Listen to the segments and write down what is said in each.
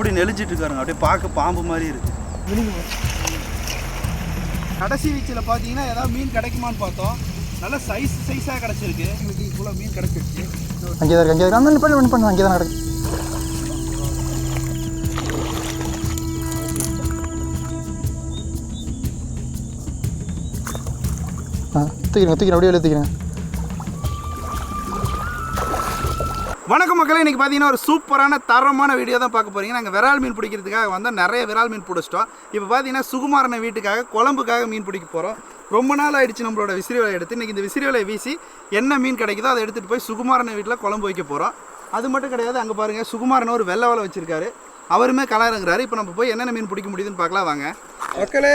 எப்படி நெளிஞ்சிட்டு இருக்காருங்க. அப்படியே பார்க்க பாம்பு மாதிரி இருக்கு. கடைசி வீச்சில் பார்த்தீங்கன்னா ஏதாவது மீன் கிடைக்குமான்னு பார்த்தோம். நல்ல சைஸ் சைஸாக கிடச்சிருக்கு. இவ்வளோ மீன் கிடச்சிருச்சு அங்கே தான் இருக்கு அங்கே தான் பண்ணி அங்கே தான் கிடக்கு ஆ தூக்கிறேன் தூக்கிறேன் அப்படியே தூக்கிறேன் மக்களே இன்றைக்கி பார்த்தீங்கன்னா ஒரு சூப்பரான தரமான வீடியோ தான் பார்க்க போகிறீங்க நாங்கள் விரால் மீன் பிடிக்கிறதுக்காக வந்தால் நிறைய விரால் மீன் பிடிச்சிட்டோம். இப்போ பார்த்தீங்கன்னா சுகுமாரன வீட்டுக்காக குழம்புக்காக மீன் பிடிக்க போகிறோம் ரொம்ப நாள் ஆயிடுச்சு நம்மளோட விசிறி வலை எடுத்து. இன்றைக்கி இந்த விசிறி வலையை வீசி என்ன மீன் கிடைக்குதோ அதை எடுத்துகிட்டு போய் சுகுமாரன வீட்டில் குழம்பு வைக்க போகிறோம் அது மட்டும் கிடையாது அங்கே பாருங்கள் சுகுமாரன் ஒரு வெள்ளை வலை வச்சுருக்காரு. அவருமே கலருங்கிறாரு. இப்போ நம்ம போய் என்னென்ன மீன் பிடிக்க முடியுதுன்னு பார்க்கலாம். வாங்க. மக்களே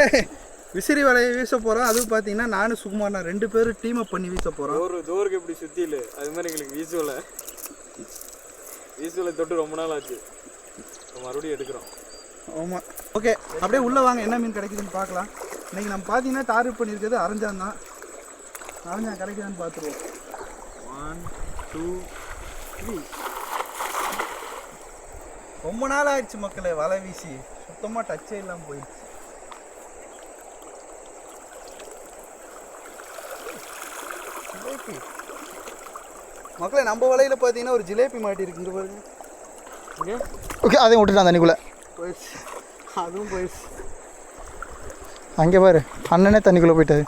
விசிறி வலையை வீச போகிறோம் அதுவும் பார்த்தீங்கன்னா நானும் சுகுமாரனா ரெண்டு பேரும் டீம் அப் பண்ணி வீச போகிறோம் ஒரு டோருக்கு இப்படி சுத்தி இல்லை அது மாதிரி எங்களுக்கு வீசுவல வீசுவலை தொட்டு ரொம்ப நாள் ஆச்சு. மறுபடியும் எடுக்கிறோம். ஆமாம் ஓகே அப்படியே உள்ளே வாங்க என்ன மீன் கிடைக்குதுன்னு பார்க்கலாம். இன்னைக்கு நம்ம பார்த்தீங்கன்னா டார்கெட் பண்ணியிருக்கிறது அரஞ்சான் தான். அரஞ்சான் கிடைக்குதான்னு பார்த்துருவோம். ஒன் டூ த்ரீ ரொம்ப நாள் ஆயிடுச்சு மக்களே வலை வீசி. சுத்தமாக டச்சே இல்லாமல் போயிடுச்சு. ஜிலேபி மக்களே நம்ம வலையில் பார்த்தீங்கன்னா ஒரு ஜிலேபி மாட்டிருக்கு இங்கே பாருங்க. இங்கே ஓகே அதையும் விட்டுட்டான் தண்ணிக்குள்ளே போயிடுச்சு. அதுவும் போயிடுச்சு. அங்கே பாரு அண்ணனே தண்ணிக்குள்ளே போயிட்டாரு.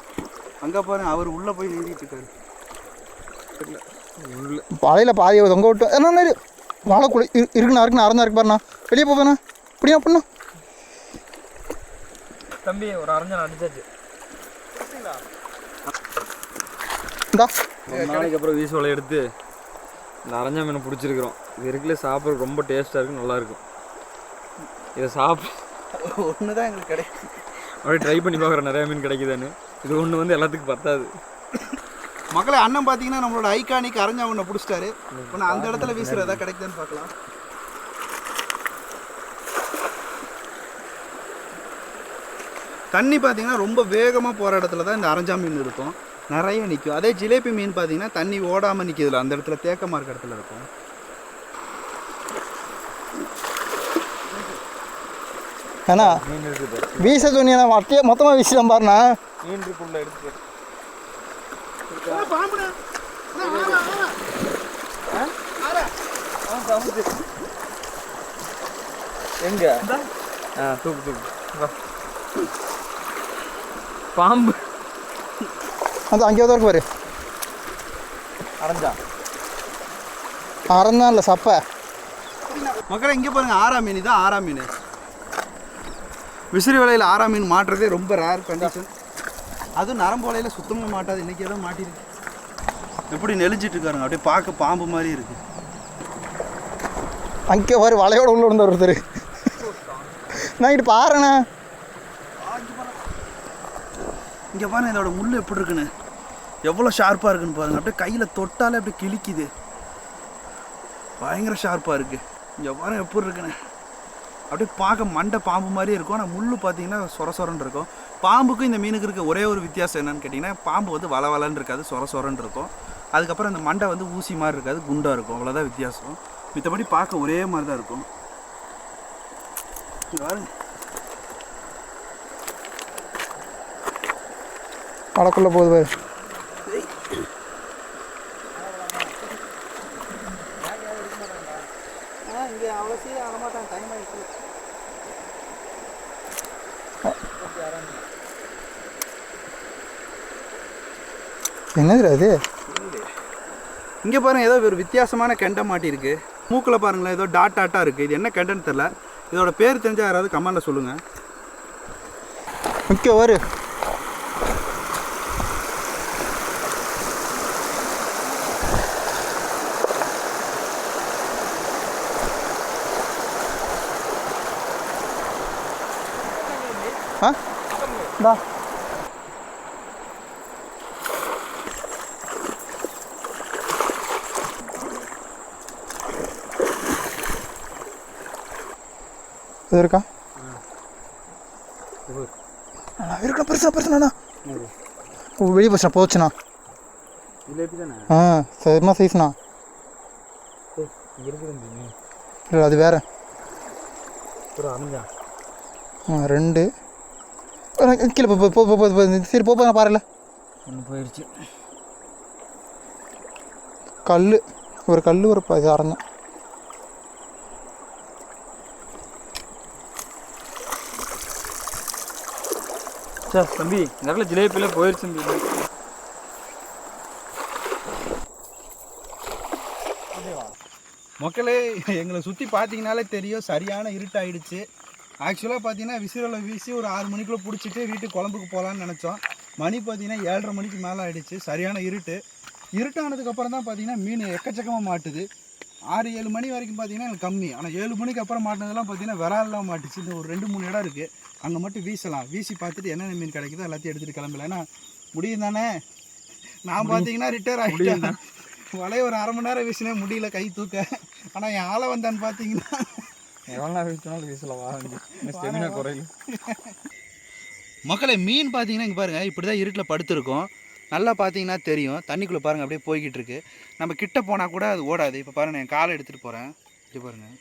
அங்கே பாருங்க அவர் உள்ளே போய் நீந்திட்டு இருக்காரு. வலையில் பாதி தொங்க விட்டு என்ன வாழைக்குள்ள இரு. இருக்குண்ணா இருக்குண்ணா அறந்தா இருக்கு பாருண்ணா. வெளியே போவேண்ணா இப்படியா பண்ணா? தம்பி ஒரு அரைஞ்சன் அடிச்சாச்சு. நாளைக்கு அப்புறம் வீசுவலை எடுத்து இந்த அரைஞ்ச மீனை பிடிச்சிருக்கிறோம். இது இருக்குல்ல சாப்பிட்றது ரொம்ப டேஸ்ட்டாக இருக்கும் நல்லா இருக்கும். இதை சாப்பிட்டு ஒன்று தான் எங்களுக்கு கிடைக்கும் அப்படியே ட்ரை பண்ணி பார்க்குறேன் நிறைய மீன் கிடைக்குதான்னு. இது ஒன்று வந்து எல்லாத்துக்கும் பத்தாது. மக்களே அண்ணன் பார்த்தீங்கன்னா நம்மளோட ஐகானிக் அரஞ்சா ஒன்று பிடிச்சிட்டாரு. இப்போ அந்த இடத்துல வீசுறதா கிடைக்குதுன்னு பார்க்கலாம். தண்ணி பார்த்தீங்கன்னா ரொம்ப வேகமாக போகிற இடத்துல தான் இந்த அரஞ்சா மீன் இருக்கும். நிறைய நிற்கும் அதே ஜிலேபி மீன் பார்த்தீங்கன்னா தண்ணி ஓடாமல் நிற்கிதுல அந்த இடத்துல தேக்கமாக இருக்க இடத்துல இருக்கும். இருக்குது வீச துணியை வட்டியே மொத்தமாக வீசிடலாம் பாருண்ணா. மீன் இருக்குள்ள எடுத்து எங்க? தூக்கு தூக்கு. பாம்பு. அந்த அங்கேயே தான் இருக்கு பாரு அரைஞ்சா அறந்தான் இல்லை சப்பை மக்களே இங்கே பாருங்க ஆறா மீன் தான் ஆறா மீன் விசிறி வலையில் ஆறா மீன் மாட்டுறதே ரொம்ப ரேர் கண்டிஷன் அதுவும் நரம்பு வலையில் சுத்தமாக மாட்டாது இன்றைக்கி ஏதோ மாட்டிருக்கு எப்படி நெளிஞ்சிட்டு இருக்காருங்க அப்படியே பார்க்க பாம்பு மாதிரி இருக்கு அங்கே பாரு வலையோட உள்ள ஒருத்தர் நான் இட்டு பாருண்ணா இங்கே பாருங்க இதோட முள் எப்படி இருக்குன்னு. எவ்வளோ ஷார்ப்பாக இருக்குன்னு பாருங்கள் அப்படியே கையில் தொட்டாலே அப்படியே கிழிக்குது. பயங்கர ஷார்ப்பாக இருக்குது இங்கே பாருங்க எப்படி இருக்குன்னு. அப்படியே பார்க்க மண்டை பாம்பு மாதிரியே இருக்கும். ஆனால் முள் பார்த்தீங்கன்னா சொர சொரன்னு இருக்கும். பாம்புக்கும் இந்த மீனுக்கு இருக்க ஒரே ஒரு வித்தியாசம் என்னன்னு கேட்டிங்கன்னா பாம்பு வந்து வள வளன்னு இருக்காது சொர சொரன்னு இருக்கும். அதுக்கப்புறம் அந்த மண்டை வந்து ஊசி மாதிரி இருக்காது குண்டாக இருக்கும். அவ்வளோதான் வித்தியாசம். மித்தபடி பார்க்க ஒரே மாதிரி தான் இருக்கும் பாருங்கள் வலைக்குள்ளே போகுது பாரு. என்னது அது இங்கே பாருங்க ஏதோ ஒரு வித்தியாசமான கெண்டை மாட்டியிருக்கு மூக்கில் பாருங்களேன் ஏதோ டாட் டாட்டாக இருக்குது இது என்ன கெண்டைன்னு தெரில இதோட பேர் தெரிஞ்சால் யாராவது கமெண்டில் சொல்லுங்கள் இங்கே வரு ஆ? இந்தா இது இருக்கா? அண்ணா, இருக்கா பெருசா பெருசுண்ணா வெளியே போச்சுண்ணா. போச்சுண்ணா ஆ சரிமா சைஸ்ண்ணா இல்லை அது வேற. ரெண்டு. கீழே போ போ போ போ, போ சரி போ போ, நான் பாருல. ஒன்று போயிடுச்சு கல் ஒரு கல் ஒரு அறந்தான் சார் தம்பி இடத்துல ஜிலேபியில் போயிடுச்சு தம்பி. மக்களே எங்களை சுற்றி பார்த்தீங்கனாலே தெரியும் சரியான இருட்டாயிடுச்சு. ஆக்சுவலாக பார்த்தீங்கன்னா விசிறலை வீசி ஒரு ஆறு மணிக்குள்ளே பிடிச்சிட்டு வீட்டுக்கு குழம்புக்கு போகலான்னு நினச்சோம். மணி பார்த்தீங்கன்னா ஏழரை மணிக்கு மேலே ஆயிடுச்சு. சரியான இருட்டு. இருட்டானதுக்கப்புறம் தான் பார்த்தீங்கன்னா மீன் எக்கச்சக்கமாக மாட்டுது. ஆறு ஏழு மணி வரைக்கும் பார்த்தீங்கன்னா எனக்கு கம்மி. ஆனால் ஏழு மணிக்கு அப்புறம் மாட்டினதெல்லாம் பார்த்தீங்கன்னா விரால்லாம் மாட்டுச்சு. இந்த ஒரு ரெண்டு மூணு இடம் இருக்குது அங்கே மட்டும் வீசலாம். வீசி பார்த்துட்டு என்னென்ன மீன் கிடைக்குதோ எல்லாத்தையும் எடுத்துகிட்டு கிளம்பல ஏன்னா முடியும் தானே? நான் பார்த்தீங்கன்னா ரிட்டையர் ஆகிட்டேன் வலைய ஒரு அரை மணி நேரம் வீசினேன். முடியல கை தூக்க. ஆனால் என் ஆளை வந்தான்னு பார்த்தீங்கன்னா எவ்வளோ நேரம் வீசினாலும் வீசலாம் வா ஸ்டெமினா குறையில. மக்களை மீன் பார்த்தீங்கன்னா இங்கே பாருங்கள் இப்படி தான் இருட்டில் படுத்திருக்கோம். நல்லா பார்த்தீங்கன்னா தெரியும். தண்ணிக்குள்ளே பாருங்கள் அப்படியே போய்கிட்டு இருக்கு. நம்ம கிட்ட போனால் கூட அது ஓடாது. இப்போ பாருங்கள் என் காலை எடுத்துகிட்டு போகிறேன் இது பாருங்கள்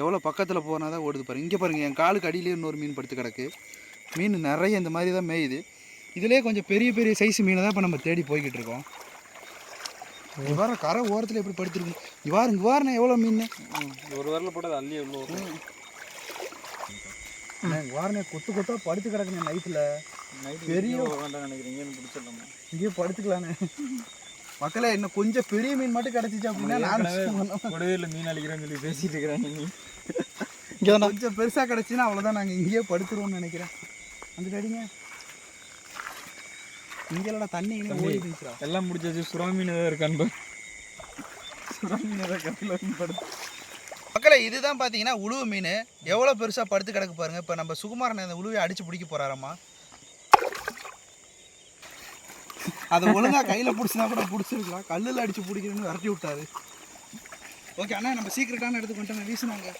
எவ்வளோ பக்கத்தில் போனால் தான் ஓடுது பாருங்கள் இங்கே பாருங்கள் என் காலுக்கு அடியிலே இன்னொரு மீன் படுத்து கிடக்கு. மீன் நிறைய இந்த மாதிரி தான் மேயுது. இதுலேயே கொஞ்சம் பெரிய பெரிய சைஸ் மீனை தான் இப்போ நம்ம தேடி போய்கிட்டு இருக்கோம். பாரு கரை ஓரத்தில் எப்படி படுத்துருக்கு இங்க பாரு இங்கே எவ்வளோ மீன் ஒரு வரல போட்டது அள்ளி எவ்வளோ இங்கே பாருண்ணே கொத்து கொத்தாக படுத்து கிடக்குண்ணே நைட்டில் நைட்டு பெரிய- வேண்டாம் நினைக்கிறீங்க பிடிச்சிடலாமா. இங்கேயே படுத்துக்கலாண்ணே. மக்களே இன்னும் கொஞ்சம் பெரிய மீன் மட்டும் கிடச்சிச்சு அப்படின்னா நான் கூடவே மீன் அழிக்கிறேன்னு சொல்லி பேசிட்டு இருக்கிறேன் இங்கே கொஞ்சம் பெருசாக கிடச்சின்னா அவ்வளோதான் நாங்கள் இங்கேயே படுத்துருவோம்னு நினைக்கிறேன். அந்த அடிங்க தண்ணி இங்கே இருந்துச்சுடா எல்லாம் முடிச்சாச்சு சுறா மீன் ஏதாவது இருக்கான்னு சுறா மீன் ஏதாவது கரையில் வந்து படுத்து மக்களே இதுதான் பார்த்தீங்கன்னா உழுவு மீன். எவ்வளோ பெருசாக படுத்து கிடக்கு பாருங்க. இப்போ நம்ம சுகுமாரன் அந்த உழுவை அடித்து பிடிக்க போகிறாராம்மா அதை ஒழுங்காக கையில் பிடிச்சினா கூட பிடிச்சிருக்கலாம். கல்லில் அடித்து பிடிக்கிறேன்னு விரட்டி விட்டாரு. ஓகே அண்ணா நம்ம சீக்கிரட்டான எடுத்து கொண்டு வீசினாங்க.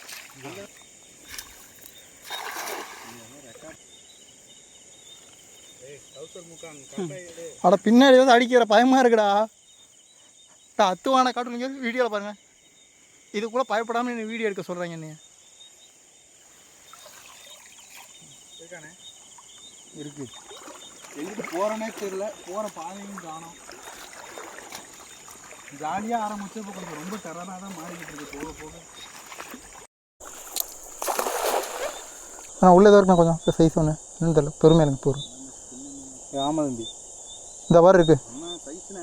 அட பின்னாடி வந்து அடிக்கிற பயமாக இருக்குடா. அத்துவான காட்டுங்க வீடியோவில் பாருங்கள் இது கூட பயப்படாமல் நீ வீடியோ எடுக்க சொல்கிறாங்க நீ இருக்கு. எங்கிட்டு போகிறோன்னே தெரியல. போகிற பாதையும் காணோம். ஜாலியாக ஆரம்பிச்சு இப்போ கொஞ்சம் ரொம்ப டெரராக தான் மாறிக்கிட்டு இருக்கு. போக போக. ஆனால் உள்ளே தான் இருக்கணும் கொஞ்சம். சைஸ் ஒன்று இன்னும் தெரியல பெருமையாக எனக்கு போகிறோம் ஆமாம் தம்பி. இந்த சைஸ்ண்ணே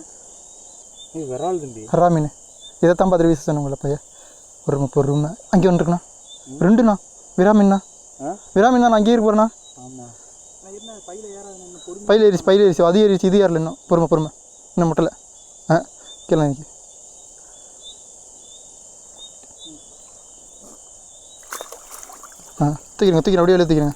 இது விரால் தம்பி. ஹரா மீன்? இதை தான் பார்த்து வீச சொன்னவங்கள பையன். ஒரு பொருமை அங்கே ஒன்று இருக்குண்ணா ரெண்டுண்ணா. விரா மீன்ண்ணா ஆ? விரா மீன் நான் அங்கேயே இருக்கு போகிறேண்ணா பையில ஏறிச்சு பையில் ஏறிச்சு. அது ஏறிச்சு இது ஏறல இன்னும். பொறுமை பொறுமை. இன்னும் முட்டலை. ஆ நிற்கி ஆ தூக்கிடுங்க தூக்கிடுங்க. அப்படியே வெளியே தூக்கிடுங்க.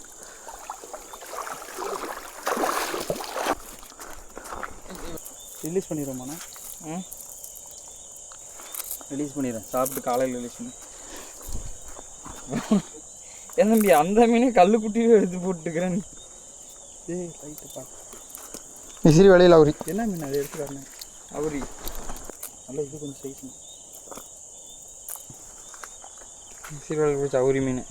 ரிலீஸ் பண்ணிடுவோமாண்ணா ம்? ரிலீஸ் பண்ணிடுறேன். சாப்பிட்டு காலையில் ரிலீஸ் பண்ணி. ஏன் தம்பி அந்த மீனே கல்லுக்குட்டியும் எடுத்து போட்டுக்கிறேன் ஏய் ரைட்டு பா. விசிறி வேலையில் அவரி. என்ன மீன் அதை எடுத்துக்காருண்ணே அவரி. நல்லா இது கொஞ்சம் சைஸ் சீரல் பிடிச்ச அவரி மீன்.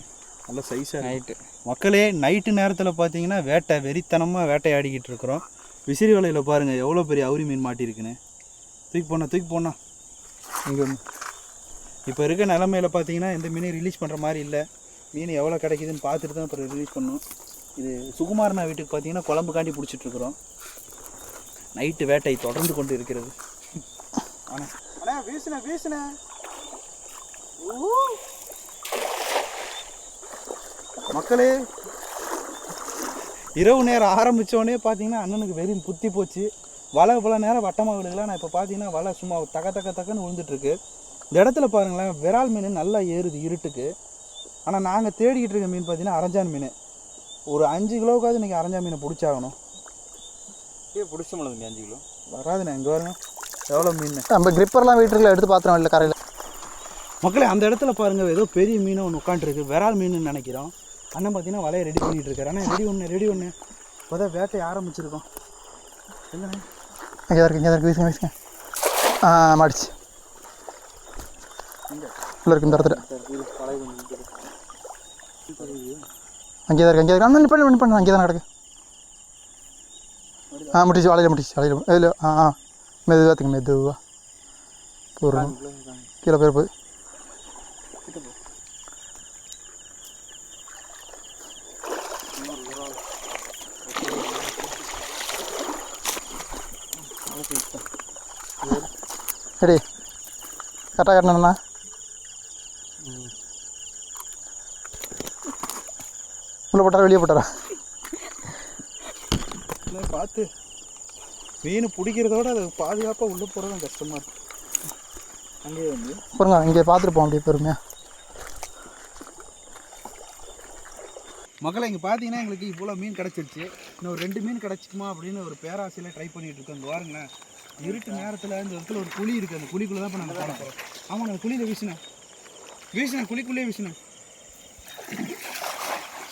நல்ல சைஸாக நைட்டு மக்களே நைட்டு நேரத்தில் பார்த்தீங்கன்னா வேட்டை வெறித்தனமாக வேட்டையாடிக்கிட்டு இருக்கிறோம். விசிறி வலையில் பாருங்கள் எவ்வளோ பெரிய அவுரி மீன் மாட்டியிருக்குன்னு தூக்கி போனா தூக்கி போனா இங்கே இப்போ இருக்க நிலமையில பார்த்தீங்கன்னா எந்த மீனையும் ரிலீஸ் பண்ணுற மாதிரி இல்லை. மீன் எவ்வளோ கிடைக்குதுன்னு பார்த்துட்டு தான் அப்புறம் ரிலீஸ் பண்ணணும். இது சுகுமாரனா வீட்டுக்கு பார்த்தீங்கன்னா குழம்பு காண்டி பிடிச்சிட்ருக்குறோம் நைட்டு வேட்டை தொடர்ந்து கொண்டு இருக்கிறது. ஆனால் அண்ணா வீசுன வீசுன மக்களே இரவு நேரம் ஆரம்பித்தோடனே பார்த்தீங்கன்னா அண்ணனுக்கு வெறியும் புத்தி போச்சு. வலை பல நேரம் வட்டமாக விடுக்கலாம் நான் இப்போ பார்த்தீங்கன்னா வலை சும்மா தக்க தக்க தக்கன்னு விழுந்துட்டுருக்கு. இந்த இடத்துல பாருங்களேன் விரால் மீன் நல்லா ஏறுது இருட்டுக்கு. ஆனால் நாங்கள் தேடிக்கிட்டு இருக்க மீன் பார்த்தீங்கன்னா அரஞ்சான் மீன். ஒரு அஞ்சு கிலோவுக்காவது இன்றைக்கி அரஞ்சான் மீனை பிடிச்சாகணும். ஏ பிடிச்ச தம்பி அஞ்சு கிலோ? வராதுண்ணே இங்கே பாருங்க. எவ்வளோ மீன்? நம்ம கிரிப்பர்லாம் வீட்டுல எடுத்து பார்த்துறோம் இல்லை கரையில். மக்களே அந்த இடத்துல பாருங்க ஏதோ பெரிய மீன் ஒன்று உட்காந்துருக்கு விரால் மீன் நினைக்கிறோம். அண்ணன் பார்த்தீங்கன்னா வலையை ரெடி பண்ணிட்டு இருக்காரு அண்ணா ரெடி ஒன்று ரெடி ஒன்று இப்போதான் வேட்டையை ஆரம்பிச்சிருக்கோம். எங்கண்ணே இங்கே தான் இருக்கு இங்கே தான் இருக்கு வீசுங்க வீசுங்க. ஆ மாடிச்சு உள்ள இருக்கு இந்த இடத்துல. அங்கே தான் இருக்கு அங்கே இருக்கு. அண்ணா நிப்பாடு நிப்பாடு அங்கே தான் கிடக்கு ஆ முடிச்சு வலையில் முடிச்சு வலையில். இதில் ஆ ஆ. மெதுவாத்துங்க மெதுவா. போடுறோம் கீழே போய் போய் ரெடி கரெக்டாக கட்டணுண்ணா உள்ளே போட்டாரா வெளியே போட்டாரா? இல்லை பார்த்து. மீன் பிடிக்கிறதோட அது பாதுகாப்பாக உள்ளே போகிறது கஷ்டமாக இருக்கு. அங்கேயே வந்து. பாருங்க இங்கே பார்த்துட்டு போவோம் அப்படியே பொறுமையாக மக்களை இங்கே பார்த்தீங்கன்னா எங்களுக்கு இவ்வளோ மீன் கிடச்சிருச்சு. இன்னும் ஒரு ரெண்டு மீன் கிடச்சிக்குமா அப்படின்னு ஒரு பேராசையில் ட்ரை பண்ணிகிட்டு இருக்கோம். இங்கே பாருங்களேன். இருட்டு நேரத்தில் இந்த இடத்துல ஒரு குழி இருக்குது அந்த குழிக்குள்ளே தான் இப்போ நாங்கள் போட போகிறோம் ஆமாம் நான் குழியில் வீசினேன். வீசினேன் குழிக்குள்ளேயே வீசினேன்.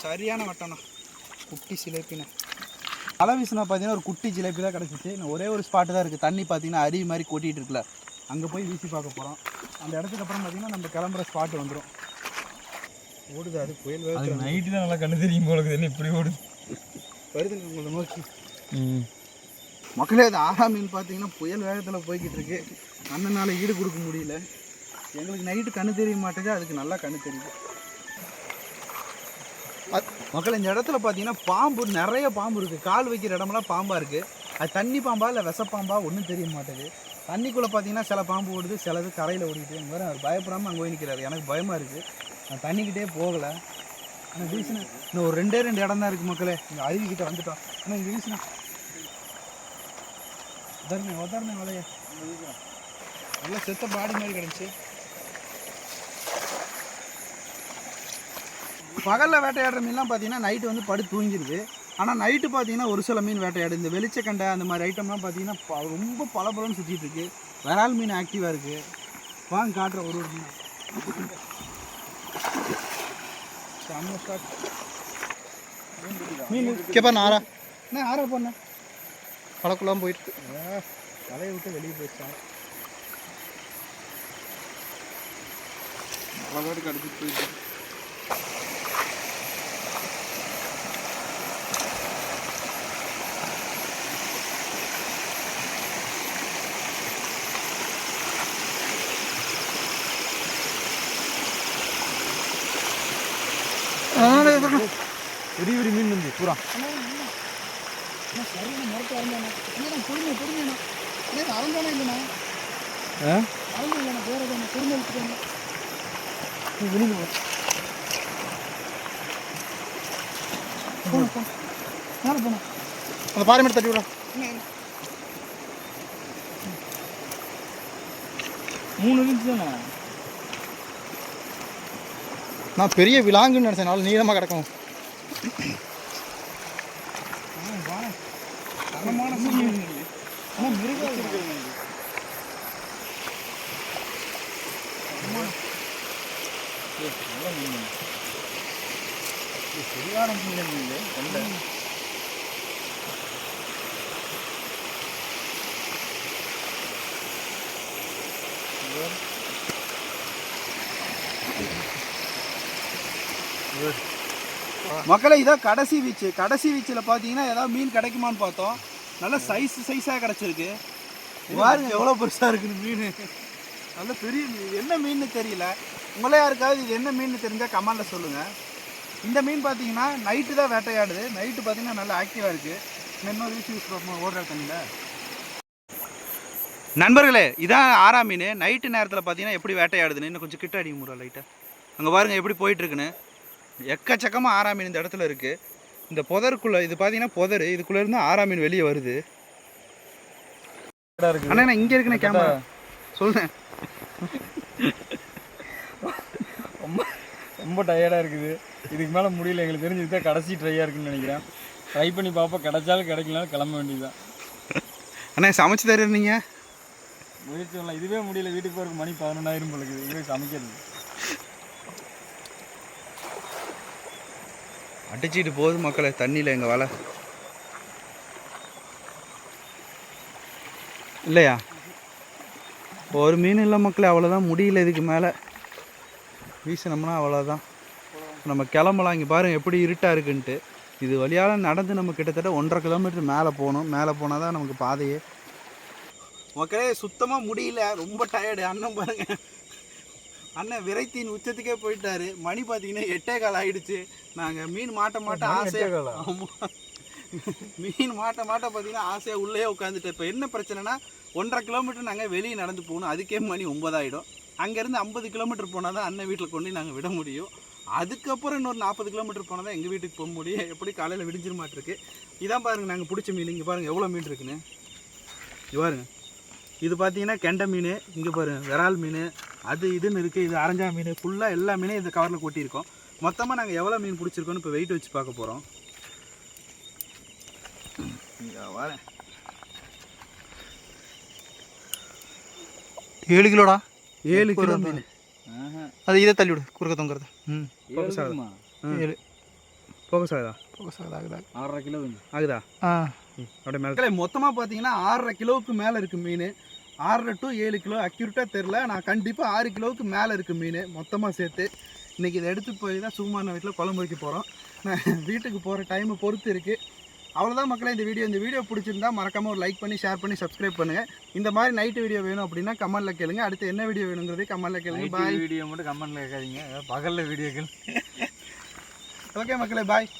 சரியான வட்டம்ண்ணா. குட்டி சிலேப்பிண்ணா. அலை வீசினா பார்த்தீங்கன்னா ஒரு குட்டி ஜிலேபி தான் கிடச்சிச்சு. இன்னும் ஒரே ஒரு ஸ்பாட்டு தான் இருக்குது தண்ணி பார்த்தீங்கன்னா அருவி மாதிரி கொட்டிகிட்டு இருக்குல்ல. அங்கே போய் வீசி பார்க்க போகிறோம் அந்த இடத்துக்கு அப்புறம் பார்த்தீங்கன்னா நம்ம கிளம்புற ஸ்பாட்டு வந்துடும் ஓடுது அது புயல் வேகத்தில் நைட்டு தான் நல்லா கண்ணு தெரியும் போல என்ன இப்படி ஓடுது? வருதுங்க உங்களை நோக்கி. ம். மக்களே அது ஆஹா மீன் பார்த்தீங்கன்னா புயல் வேகத்தில் போய்கிட்டு இருக்கு. அண்ணனால ஈடு கொடுக்க முடியல. எங்களுக்கு நைட்டு கண்ணு தெரிய மாட்டேங்குது அதுக்கு நல்லா கண்ணு தெரியுது. மக்கள் இந்த இடத்துல பார்த்தீங்கன்னா பாம்பு நிறைய பாம்பு இருக்குது கால் வைக்கிற இடமெல்லாம் பாம்பாக இருக்குது அது தண்ணி பாம்பா இல்லை விஷப்பாம்பா ஒன்றும் தெரிய மாட்டேங்குது. தண்ணிக்குள்ளே பார்த்தீங்கன்னா சில பாம்பு ஓடுது சிலது கரையில் இந்த மாதிரி அவர் பயப்படாமல் அங்கே போய் நிற்கிறாரு எனக்கு பயமாக இருக்குது நான் தண்ணிக்கிட்டே போகலை. ஆனால் வீசினேன் இன்னும் ஒரு ரெண்டே ரெண்டு இடம் தான் இருக்குது மக்களே. இங்கே அருவிக்கிட்ட வந்துட்டோம். ஆனால் இங்கே வீசினேன் உதரணே உதரணே வலைய நல்லா செத்த பாடி மாதிரி கிடந்துச்சு. பகலில் வேட்டையாடுற மீன்லாம் பார்த்தீங்கன்னா நைட்டு வந்து படு தூங்கிடுது ஆனால் நைட்டு பார்த்தீங்கன்னா ஒரு சில மீன் வேட்டையாடு. இந்த வெளிச்சக்கண்டை அந்த மாதிரி ஐட்டம்லாம் பார்த்தீங்கன்னா ரொம்ப பளபளன்னு சுற்றிட்டு இருக்கு. விரால் மீன் ஆக்டிவாக இருக்குது வாங்க காட்டுற ஒரு ஒரு மீன். செம்ம shot. மீன் கேப்பா ஆறா என்ன ஆரா பண்ண. வழக்குள்ளாம் போயிட்டு. தலையை விட்டு வெளியே போயிடுச்சான் அழகாட்டு அடிச்சுட்டு போயிட்டு. பெரிய பெரிய மீன் வந்து பூரா சரியான மரத்தை அரஞ்சானே பொறுமை பொறுமைண்ணா அரஞ்சானே இல்லைண்ணா அரஞ்சு இல்லைண்ணா வேறு தானே பொறுமை எடுத்துக்கோங்க வெளியில் போகணும் போகணும் மேலே போகணும் அந்த பாறை மட்டும் தட்டி விடா மூணு இருந்துச்சு தானே? நான் பெரிய விலாங்குன்னு நினச்சேன். நாள் நீளமாக கிடக்கும். தரமான ஆனால் மிருகம் சரியான மீன் மீன் கொண்டை மக்களை இதான் கடைசி வீச்சு. கடைசி வீச்சில் பார்த்தீங்கன்னா ஏதாவது மீன் கிடைக்குமான்னு பார்த்தோம். நல்ல சைஸ் சைஸாக கிடச்சிருக்கு. பாருங்க எவ்வளோ பெருசாக இருக்குன்னு மீன். நல்ல பெரிய மீன். என்ன மீன்னு தெரியல. உங்களே யாருக்காவது இது என்ன மீன் தெரிஞ்சால் கமெண்டில் சொல்லுங்கள் இந்த மீன் பார்த்தீங்கன்னா நைட்டு தான் வேட்டையாடுது. நைட்டு பார்த்தீங்கன்னா நல்லா ஆக்டிவாக இருக்குது இன்னொரு வீச்சு யூஸ் பண்ணுவோம் ஓடுற தண்ணியில். நண்பர்களே இதான் ஆறா மீன். நைட்டு நேரத்தில் பார்த்தீங்கன்னா எப்படி வேட்டையாடுதுன்னு இன்னும் கொஞ்சம் கிட்ட அடிக்க முடியல லைட்டாக அங்கே பாருங்க எப்படி போயிட்டுருக்குன்னு எக்கச்சக்கமாக ஆறா மீன் இந்த இடத்துல இருக்குது இந்த புதருக்குள்ளே இது பார்த்தீங்கன்னா புதர் இதுக்குள்ளே இருந்து ஆறா மீன் வெளியே வருது. அண்ணா இங்கே இருக்குண்ணே கேமரா சொல்லுங்க ரொம்ப ரொம்ப டயர்டாக இருக்குது. இதுக்கு மேலே முடியல எங்களுக்கு தெரிஞ்சு இதுதான் கடைசி ட்ரையாக இருக்குன்னு நினைக்கிறேன். ட்ரை பண்ணி பார்ப்போம் கிடைச்சாலும் கிடைக்கலனாலும் கிளம்ப வேண்டியதுதான். அண்ணா சமைச்சு தருவீங்க முயற்சி இதுவே முடியல வீட்டுக்கு போகிறதுக்கு மணி பதினொன்றாயிரம் போல இருக்குது. இதுவே சமைக்கிறது. அடிச்சிட்டு போகுது மக்களை தண்ணியில் எங்கள் வலை. இல்லையா? ஒரு மீன் இல்லை மக்களே அவ்வளோதான் முடியல இதுக்கு மேலே. வீசினோம்னா அவ்வளோதான் நம்ம கிளம்பலாம். இங்கே பாருங்கள் எப்படி இருட்டாக இருக்குன்ட்டு. இது வழியால் நடந்து நம்ம கிட்டத்தட்ட ஒன்றரை கிலோமீட்டர் மேலே போகணும். மேலே போனால் தான் நமக்கு பாதையே. மக்களே சுத்தமாக முடியல. ரொம்ப டயர்டு அண்ணன் பாருங்கள் அண்ணன் விரைத்தின் உச்சத்துக்கே போயிட்டாரு. மணி பார்த்தீங்கன்னா எட்டே கால் ஆயிடுச்சு. நாங்கள் மீன் மாட்ட மாட்ட ஆசையாக ஆமாம் மீன் மாட்ட மாட்ட பார்த்தீங்கன்னா ஆசையாக உள்ளே உட்காந்துட்டு இப்போ என்ன பிரச்சனைனா ஒன்றரை கிலோமீட்டர் நாங்கள் வெளியே நடந்து போகணும். அதுக்கே மணி ஒன்பதாயிடும். அங்கேருந்து ஐம்பது கிலோமீட்டர் போனால் தான் அண்ணன் வீட்டில் கொண்டு நாங்கள் விட முடியும். அதுக்கப்புறம் இன்னொரு நாற்பது கிலோமீட்டர் போனால் தான் எங்கள் வீட்டுக்கு போக முடியும். எப்படி காலையில் விடிஞ்சிட மாட்டிருக்கு இதான் பாருங்க நாங்கள் பிடிச்ச மீன். இங்கே பாருங்கள் எவ்வளோ மீன் இருக்குன்னு. இது பாருங்க. இது பார்த்தீங்கன்னா கெண்டை மீன் இங்கே பாருங்க விரால் மீன் அது இதுன்னு இருக்குது இது அரஞ்சா மீன் ஃபுல்லாக எல்லா மீனையும் இந்த கவரில் கொட்டியிருக்கோம். மொத்தமாக நாங்கள் எவ்வளோ மீன் பிடிச்சிருக்கோன்னு இப்போ வெயிட் வச்சு பார்க்க போகிறோம் ஏழு கிலோடா? ஏழு கிலோ மீன். அது இதை தள்ளி விடு குறுக்க தொங்குறது. ம் ஃபோக்கஸ் ஆகுதா ஃபோக்கஸ் ஆகுது ஆகுது ஆகுது. ஆறரை கிலோ ஆகுதா? ஆ. அப்படியே மேலே மொத்தமாக பார்த்தீங்கன்னா ஆறரை கிலோவுக்கு மேலே இருக்குது மீன். ஆறரை டு ஏழு கிலோ அக்யூரேட்டாக தெரில நான் கண்டிப்பாக ஆறு கிலோவுக்கு மேலே இருக்குது மீன் மொத்தமாக சேர்த்து. இன்றைக்கி இதை எடுத்து போய் தான் சுகுமான வீட்டில் குழம்பு வைக்க போகிறோம் நான் வீட்டுக்கு போகிற டைமை பொறுத்து இருக்குது அவ்வளோதான் மக்களே இந்த வீடியோ. இந்த வீடியோ பிடிச்சிருந்தா மறக்காமல் ஒரு லைக் பண்ணி ஷேர் பண்ணி சப்ஸ்கிரைப் பண்ணுங்கள் இந்த மாதிரி நைட்டு வீடியோ வேணும் அப்படின்னா கமெண்ட்டில் கேளுங்க. அடுத்து என்ன வீடியோ வேணுங்கிறதே கமெண்ட்டில் கேளுங்க. பாய் வீடியோ மட்டும் கமெண்ட்ல கேட்காதீங்க. பகல்ல வீடியோக்கள் ஓகே மக்களே பாய்